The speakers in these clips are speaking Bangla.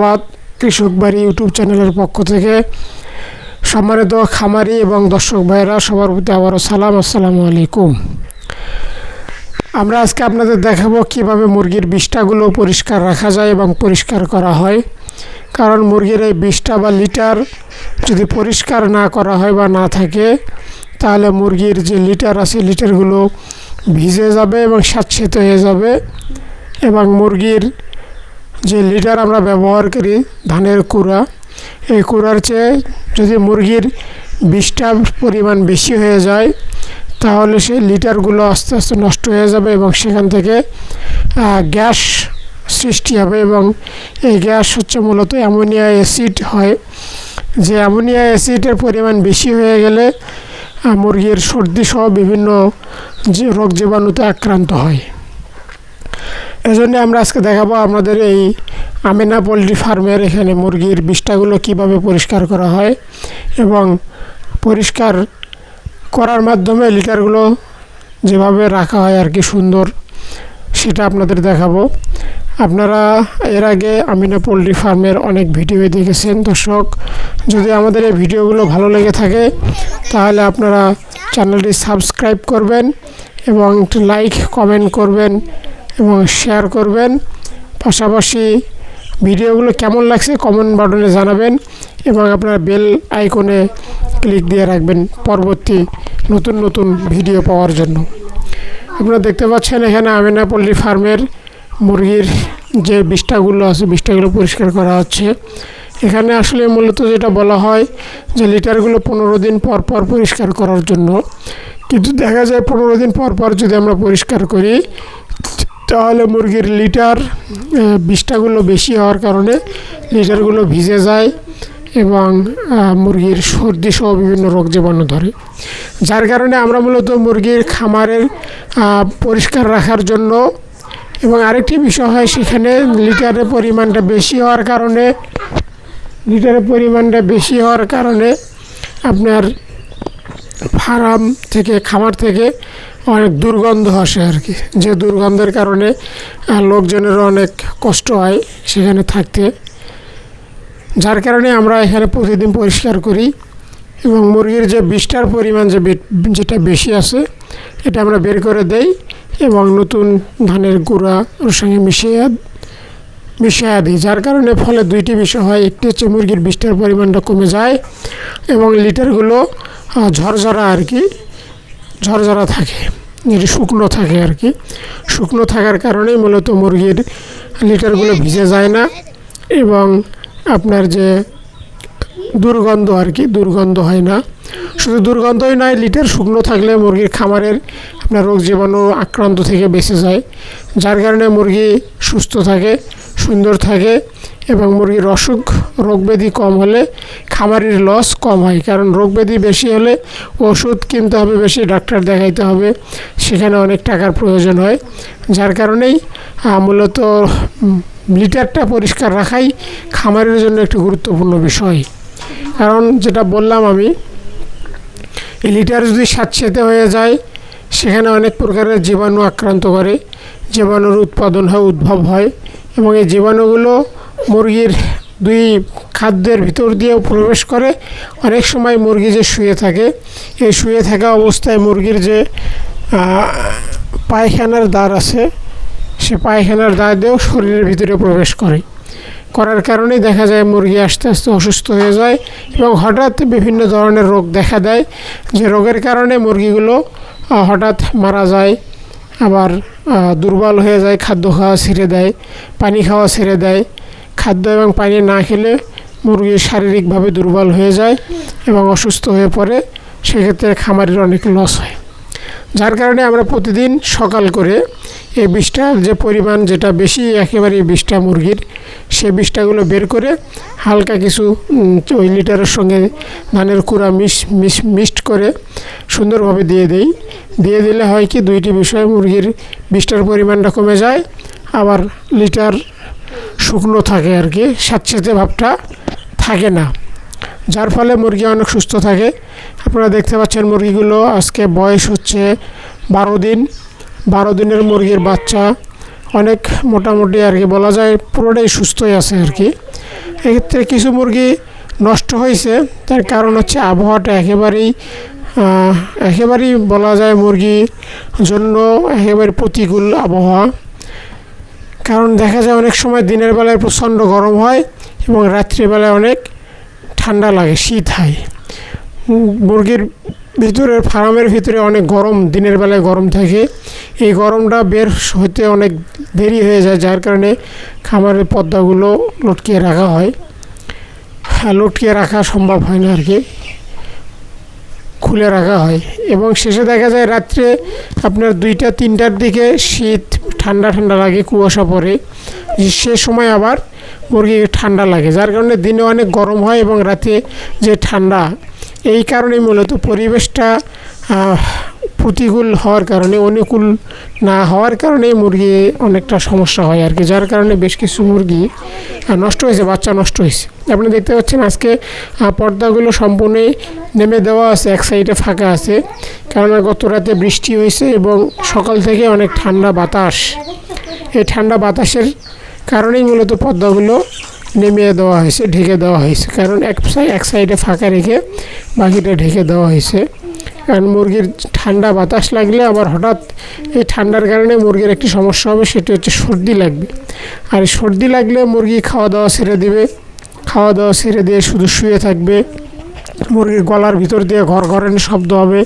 ধন্যবাদ কৃষক বাড়ি ইউটিউব চ্যানেলের পক্ষ থেকে। সম্মানিত খামারি এবং দর্শক ভাইয়েরা, সবার প্রতি আবারও সালাম, আসসালামু আলাইকুম। আমরা আজকে আপনাদের দেখাবো কীভাবে মুরগির বিষ্ঠাগুলো পরিষ্কার রাখা যায় এবং পরিষ্কার করা হয়। কারণ মুরগির এই বিষ্ঠা বা লিটার যদি পরিষ্কার না করা হয় বা না থাকে, তাহলে মুরগির যে লিটার আছে, লিটারগুলো ভিজে যাবে এবং স্যাঁতসেঁতে হয়ে যাবে এবং মুরগির যে লিটার আমরা ব্যবহার করি ধানের কুড়া, এই কুড়ার চেয়ে যদি মুরগির বিষটার পরিমাণ বেশি হয়ে যায়, তাহলে সেই লিটারগুলো আস্তে আস্তে নষ্ট হয়ে যাবে এবং সেখান থেকে গ্যাস সৃষ্টি হবে এবং এই গ্যাস হচ্ছে মূলত অ্যামোনিয়া অ্যাসিড হয়। যে অ্যামোনিয়া অ্যাসিডের পরিমাণ বেশি হয়ে গেলে মুরগির সর্দি সহ বিভিন্ন রোগ জীবাণুতে আক্রান্ত হয়। এজন্য আমরা আজকে দেখাবো আমাদের এই আমিনা পোলট্রি ফার্মের এখানে মুরগির বিষ্ঠাগুলো কীভাবে পরিষ্কার করা হয় এবং পরিষ্কার করার মাধ্যমে লিটারগুলো যেভাবে রাখা হয় আর কি সুন্দর সেটা আপনাদের দেখাবো। আপনারা এর আগে আমিনা পোলট্রি ফার্মের অনেক ভিডিও দেখেছেন, দর্শক। যদি আমাদের এই ভিডিওগুলো ভালো লেগে থাকে, তাহলে আপনারা চ্যানেলটি সাবস্ক্রাইব করবেন এবং একটু লাইক, কমেন্ট করবেন। এবং শেয়ার করবেন। পাশাপাশি ভিডিওগুলো কেমন লাগছে কমেন্ট বাটনে জানাবেন এবং আপনার বেল আইকনে ক্লিক দিয়ে রাখবেন পরবর্তী নতুন নতুন ভিডিও পাওয়ার জন্য। আপনারা দেখতে পাচ্ছেন এখানে আমিনা পল্লী ফার্মের মুরগির যে বিষ্ঠাগুলো আছে, বিষ্ঠাগুলো পরিষ্কার করা হচ্ছে। এখানে আসলে মূলত যেটা বলা হয় যে লিটারগুলো পনেরো দিন পর পর পরিষ্কার করার জন্য। কিন্তু দেখা যায় পনেরো দিন পর পর যদি আমরা পরিষ্কার করি তাহলে মুরগির লিটার আহ, বিষ্ঠাগুলো বেশি হওয়ার কারণে লিটারগুলো ভিজে যায় এবং মুরগির সর্দি সহ বিভিন্ন রোগ জীবাণু ধরে। যার কারণে আমরা মূলত মুরগির খামারের পরিষ্কার রাখার জন্য এবং আরেকটি বিষয় হয় সেখানে লিটারের পরিমাণটা বেশি হওয়ার কারণে লিটারের পরিমাণটা বেশি হওয়ার কারণে আপনার ফার্ম থেকে খামার থেকে অনেক দুর্গন্ধ আসে আর কি। যে দুর্গন্ধের কারণে লোকজনেরও অনেক কষ্ট হয় সেখানে থাকতে। যার কারণে আমরা এখানে প্রতিদিন পরিষ্কার করি এবং মুরগির যে বিষটার পরিমাণ যে যেটা বেশি আছে, এটা আমরা বের করে দেই এবং নতুন ধানের গুঁড়া ওর সঙ্গে মিশিয়ে মিশিয়ে দিই। যার কারণে ফলে দুইটি বিষয় হয়। একটি হচ্ছে মুরগির বিষটার পরিমাণটা কমে যায় এবং লিটারগুলো ঝরঝরা আর কি। ঝরঝরা থাকে যেটি শুকনো থাকে আর কি। শুকনো থাকার কারণেই মূলত মুরগির লিটারগুলো ভিজে যায় না এবং আপনার যে দুর্গন্ধ আর কি, দুর্গন্ধ হয় না। শুধু দুর্গন্ধই নয়, লিটার শুকনো থাকলে মুরগির খামারের আপনার রোগ জীবাণু আক্রান্ত থেকে বেঁচে যায়। যার কারণে মুরগি সুস্থ থাকে, সুন্দর থাকে এবং মুরগির অসুখ, রোগব্যাধি কম হলে খামারের লস কম হয়। কারণ রোগব্যাধি বেশি হলে ওষুধ কিনতে হবে, বেশি ডাক্তার দেখাইতে হবে। সেখানে অনেক টাকার প্রয়োজন হয়। যার কারণেই মূলত লিটারটা পরিষ্কার রাখাই খামারের জন্য একটি গুরুত্বপূর্ণ বিষয়। কারণ যেটা বললাম আমি লিটার যদি স্যাঁতসেঁতে হয়ে যায়, সেখানে অনেক প্রকারের জীবাণু আক্রান্ত করে। জীবাণুর উৎপাদন হয়, উদ্ভব হয় এবং এই জীবাণুগুলো মুরগির দুই খাদ্যের ভিতর দিয়েও প্রবেশ করে। অনেক সময় মুরগি যে শুয়ে থাকে, এই শুয়ে থাকা অবস্থায় মুরগির যে পায়খানার দ্বার আছে, সে পায়খানার দ্বার দিয়েও শরীরের ভিতরে প্রবেশ করে। করার কারণেই দেখা যায় মুরগি আস্তে আস্তে অসুস্থ হয়ে যায় এবং হঠাৎ বিভিন্ন ধরনের রোগ দেখা দেয়, যে রোগের কারণে মুরগিগুলো হঠাৎ মারা যায়, আবার দুর্বল হয়ে যায়, খাদ্য খাওয়া ছেড়ে দেয়, পানি খাওয়া ছেড়ে দেয় খাদ্য এবং পানি না খেলে মুরগি শারীরিকভাবে দুর্বল হয়ে যায় এবং অসুস্থ হয়ে পড়ে, সেক্ষেত্রে খামারের অনেক লস হয়। যার কারণে আমরা প্রতিদিন সকাল করে এই বিষটার যে পরিমাণ যেটা বেশি একেবারে বিষটা মুরগির, সে বিষটাগুলো বের করে হালকা কিছু ওই লিটারের সঙ্গে ধানের কুড়া মিশ মিশ মিক্সড করে সুন্দরভাবে দিয়ে দেই। দিয়ে দিলে হয় কি, দুইটি বিষয় মুরগির বিষটার পরিমাণটা কমে যায়, আবার লিটার শুকনো থাকে আর কি স্যাঁতস্যাঁতে ভাবটা থাকে না। যার ফলে মুরগি অনেক সুস্থ থাকে। আপনারা দেখতে পাচ্ছেন মুরগিগুলো আজকে বয়স হচ্ছে বারো দিন। বারো দিনের মুরগির বাচ্চা অনেক মোটামুটি আর কি বলা যায় পুরোটাই সুস্থই আছে আর কি। এক্ষেত্রে কিছু মুরগি নষ্ট হয়েছে, তার কারণ হচ্ছে আবহাওয়াটা একেবারেই একেবারেই বলা যায় মুরগির জন্য একেবারে প্রতিকূল আবহাওয়া। কারণ দেখা যায় অনেক সময় দিনের বেলায় প্রচণ্ড গরম হয় এবং রাত্রিবেলায় অনেক ঠান্ডা লাগে শীত হয়। মুরগির ভিতরের ফার্মের ভিতরে অনেক গরম দিনের বেলায় গরম থাকে। এই গরমটা বের হতে অনেক দেরি হয়ে যায় যার কারণে খামারের পর্দাগুলো লটকিয়ে রাখা হয়। হ্যাঁ, লটকিয়ে রাখা সম্ভব হয় না আর কি। খুলে রাখা হয়। এবং শেষে দেখা যায় রাত্রে আপনার দুইটা তিনটার দিকে শীত ঠান্ডা ঠান্ডা লাগে কুয়াশা পড়ে সে সময় আবার মুরগি ঠান্ডা লাগে, যার কারণে দিনে অনেক গরম হয় এবং রাতে যে ঠান্ডা, এই কারণে মূলত পরিবেশটা প্রতিকূল হওয়ার কারণে, অনুকূল না হওয়ার কারণে মুরগি অনেকটা সমস্যা হয় আর কি। যার কারণে বেশ কিছু মুরগি নষ্ট হয়েছে, বাচ্চা নষ্ট হয়েছে। আপনি দেখতে পাচ্ছেন আজকে পর্দাগুলো সম্পূর্ণই নেমে দেওয়া আছে, এক সাইডে ফাঁকা আছে। কেননা গত রাতে বৃষ্টি হয়েছে এবং সকাল থেকে অনেক ঠান্ডা বাতাস। এই ঠান্ডা বাতাসের কারণেই মূলত পর্দাগুলো নেমিয়ে দেওয়া হয়েছে, ঢেকে দেওয়া হয়েছে। কারণ এক সাইড এক সাইডে ফাঁকা রেখে বাকিটা ঢেকে দেওয়া হয়েছে। কারণ মুরগির ঠান্ডা বাতাস লাগলে আবার হঠাৎ এই ঠান্ডার কারণে মুরগির একটি সমস্যা হবে, সেটি হচ্ছে সর্দি লাগবে। আর সর্দি লাগলে মুরগি খাওয়া দাওয়া ছেড়ে দেবে। খাওয়া দাওয়া ছেড়ে দিয়ে শুধু শুয়ে থাকবে। মুরগির গলার ভিতর দিয়ে ঘর ঘরেন শব্দ হবে।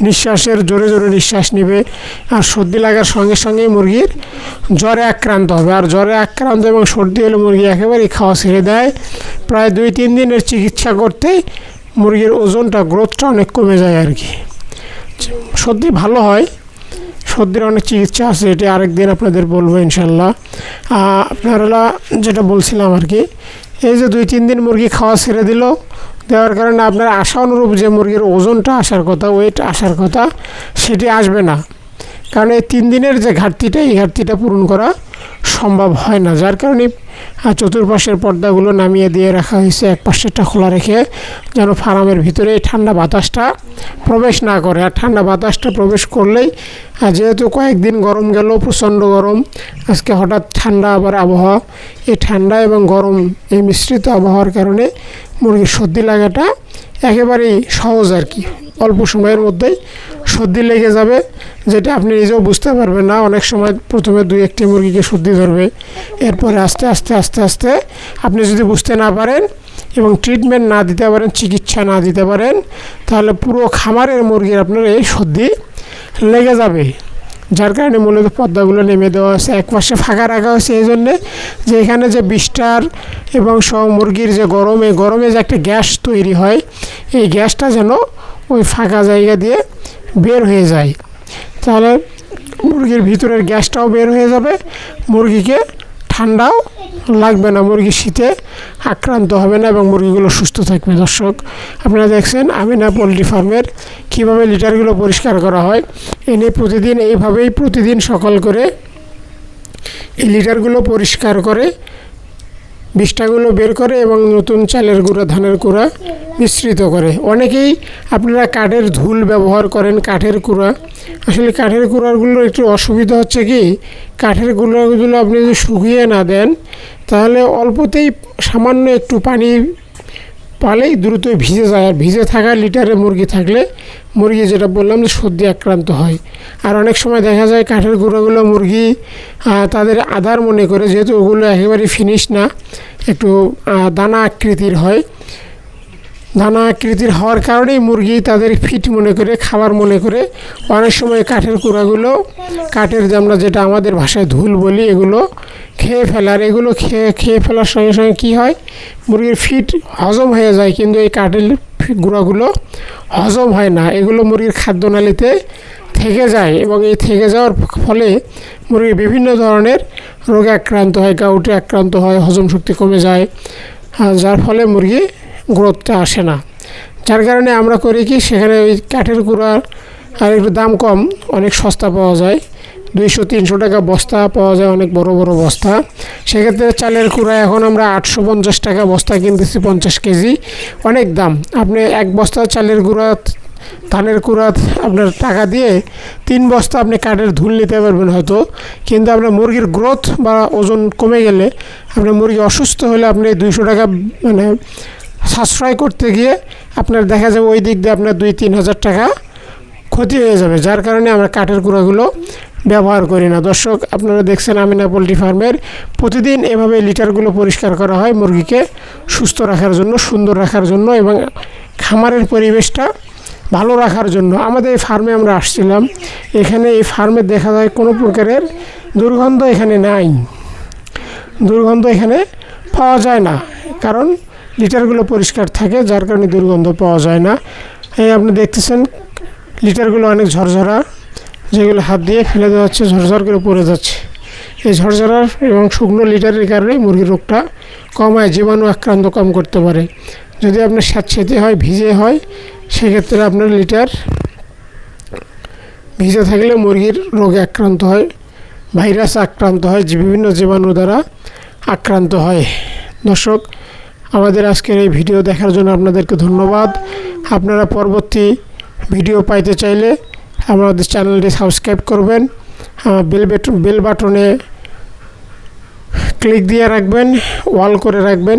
নিঃশ্বাসের জোরে জোরে নিঃশ্বাস নেবে। আর সর্দি লাগার সঙ্গে সঙ্গে মুরগির জ্বরে আক্রান্ত হবে। আর জ্বরে আক্রান্ত এবং সর্দি হলে মুরগি একেবারেই খাওয়া ছেড়ে দেয়। প্রায় দুই তিন দিনের চিকিৎসা করতেই মুরগির ওজনটা গ্রোথটা অনেক কমে যায় আর কি। সর্দি ভালো হয়, সর্দির অনেক চিকিৎসা আছে, এটি আরেকদিন আপনাদের বলব ইনশাল্লাহ আপনারা যেটা বলছিলাম আর কি, এই যে দুই তিন দিন মুরগি খাওয়া ছেড়ে দিল, দেওয়ার কারণে আপনার আশা অনুরূপ যে মুরগির ওজনটা আসার কথা ওয়েট আসার কথা, সেটি আসবে না। কারণ এই তিন দিনের যে ঘাটতিটা, এই ঘাটতিটা পূরণ করা সম্ভব হয় না। যার কারণে চতুর্পাশের পর্দাগুলো নামিয়ে দিয়ে রাখা হয়েছে, এক পাশেরটা খোলা রেখে যেন ফার্মের ভিতরে এই ঠান্ডা বাতাসটা প্রবেশ না করে। আর ঠান্ডা বাতাসটা প্রবেশ করলেই যেহেতু কয়েকদিন গরম গেল, প্রচণ্ড গরম, আজকে হঠাৎ ঠান্ডা আবার আবহাওয়া। এই ঠান্ডা এবং গরম, এই মিশ্রিত আবহাওয়ার কারণে মুরগির সর্দি লাগাটা একেবারেই সহজ আর কি। অল্প সময়ের মধ্যেই সর্দি লেগে যাবে, যেটা আপনি নিজেও বুঝতে পারবেন না। অনেক সময় প্রথমে দুই একটি মুরগিকে সর্দি ধরবে, এরপরে আস্তে আস্তে আস্তে আস্তে আপনি যদি বুঝতে না পারেন এবং ট্রিটমেন্ট না দিতে পারেন, চিকিৎসা না দিতে পারেন, তাহলে পুরো খামারের মুরগির আপনার এই সর্দি লেগে যাবে। যার কারণে মূলত পদ্মাগুলো নেমে দেওয়া হয়েছে। এক পাশে ফাঁকা রাখা হয়েছে এই জন্যে যে এখানে যে বিষ্টার এবং সব মুরগির যে গরমে গরমে যে একটা গ্যাস তৈরি হয়, এই গ্যাসটা যেন ওই ফাঁকা জায়গা দিয়ে বের হয়ে যায়। তাহলে মুরগির ভিতরের গ্যাসটাও বের হয়ে যাবে, মুরগিকে ঠান্ডাও লাগবে না, মুরগি শীতে আক্রান্ত হবে না এবং মুরগিগুলো সুস্থ থাকবে। দর্শক, আপনারা দেখছেন আমিনা পোলট্রি ফার্মের কীভাবে লিটারগুলো পরিষ্কার করা হয়। এনে প্রতিদিন, এইভাবেই প্রতিদিন সকল করে এই লিটারগুলো পরিষ্কার করে বিষ্ঠাগুলো বের করে এবং নতুন চালের গুঁড়া, ধানের গুঁড়া মিশ্রিত করে। অনেকেই আপনারা কাঠের ধুল ব্যবহার করেন, কাঠের কুড়া আসলে কাঠের কুড়াগুলোর একটু অসুবিধা হচ্ছে কি, কাঠের গুঁড়াগুলো আপনি যদি শুকিয়ে না দেন, তাহলে অল্পতেই সামান্য একটু পানি পালেই দ্রুত ভিজে যায়। আর ভিজে থাকা লিটারে মুরগি থাকলে মুরগি যেটা বললাম যে সর্দি আক্রান্ত হয়। আর অনেক সময় দেখা যায় কাঠের গুঁড়োগুলো মুরগি তাদের আধার মনে করে, যেহেতু ওগুলো একেবারে ফিনিশ না, একটু দানা আকৃতির হয় দানা আকৃতির হওয়ার কারণেই মুরগি তাদের ফিট মনে করে, খাবার মনে করে। অনেক সময় কাঠের কুড়াগুলো, কাঠের যে আমরা যেটা আমাদের ভাষায় ধুল বলি, এগুলো খেয়ে ফেলার এগুলো খেয়ে খেয়ে ফেলার সঙ্গে সঙ্গে কী হয়? মুরগির ফিট হজম হয়ে যায়, কিন্তু এই কাঠের গুঁড়াগুলো হজম হয় না। এগুলো মুরগির খাদ্যনালীতে থেকে যায় এবং এই থেকে যাওয়ার ফলে মুরগি বিভিন্ন ধরনের রোগে আক্রান্ত হয়, গাউটে আক্রান্ত হয়, হজম শক্তি কমে যায়। যার ফলে মুরগি গ্রোথটা আসে না। যার কারণে আমরা করি কি, সেখানে ওই কাঠের গুঁড়ার আর একটু দাম কম, অনেক সস্তা পাওয়া যায়। দুইশো, তিনশো টাকা বস্তা পাওয়া যায়, অনেক বড় বড় বস্তা। সেক্ষেত্রে চালের কুড়া এখন আমরা আটশো পঞ্চাশ টাকা বস্তা কিনতেছি, পঞ্চাশ কেজি। অনেক দাম। আপনি এক বস্তা চালের গুঁড়া, ধানের কুড়া আপনার টাকা দিয়ে তিন বস্তা আপনি কাঠের ধুল নিতে পারবেন হয়তো। কিন্তু আপনার মুরগির গ্রোথ বা ওজন কমে গেলে, আপনার মুরগি অসুস্থ হলে আপনি দুইশো টাকা মানে সাশ্রয় করতে গিয়ে আপনার দেখা যাবে ওই দিক দিয়ে আপনার দুই, তিন হাজার টাকা ক্ষতি হয়ে যাবে। যার কারণে আমরা কাঠের কুড়াগুলো ব্যবহার করি না। দর্শক, আপনারা দেখছেন আমিনা পোলট্রি ফার্মের। প্রতিদিন এভাবে লিটারগুলো পরিষ্কার করা হয় মুরগিকে সুস্থ রাখার জন্য, সুন্দর রাখার জন্য এবং খামারের পরিবেশটা ভালো রাখার জন্য। আমাদের এই ফার্মে আমরা আসছিলাম। এখানে এই ফার্মে দেখা যায় কোনো প্রকারের দুর্গন্ধ এখানে নাই। দুর্গন্ধ এখানে পাওয়া যায় না। কারণ লিটারগুলো পরিষ্কার থাকে, যার কারণে দুর্গন্ধ পাওয়া যায় না। এই আপনি দেখতেছেন, লিটারগুলো অনেক ঝরঝরা, যেগুলো হাত দিয়ে ফেলে দেওয়া হচ্ছে, ঝরঝর করে পড়ে যাচ্ছে। এই ঝরঝরার এবং শুকনো লিটারের কারণে মুরগির রোগটা কমায়, জীবাণু আক্রান্ত কম করতে পারে। যদি আপনার স্যাঁতসেঁতে হয়, ভিজে হয়, সেক্ষেত্রে আপনার লিটার ভিজে থাকলে মুরগির রোগে আক্রান্ত হয়, ভাইরাস আক্রান্ত হয়, বিভিন্ন জীবাণু দ্বারা আক্রান্ত হয়। দর্শক আমাদের আজকের এই ভিডিও দেখার জন্য আপনাদেরকে ধন্যবাদ। আপনারা পরবর্তী ভিডিও পাইতে চাইলে আমাদের চ্যানেলটি সাবস্ক্রাইব করবেন। বেল বেল বাটনে ক্লিক দিয়ে রাখবেন, ওয়াল করে রাখবেন।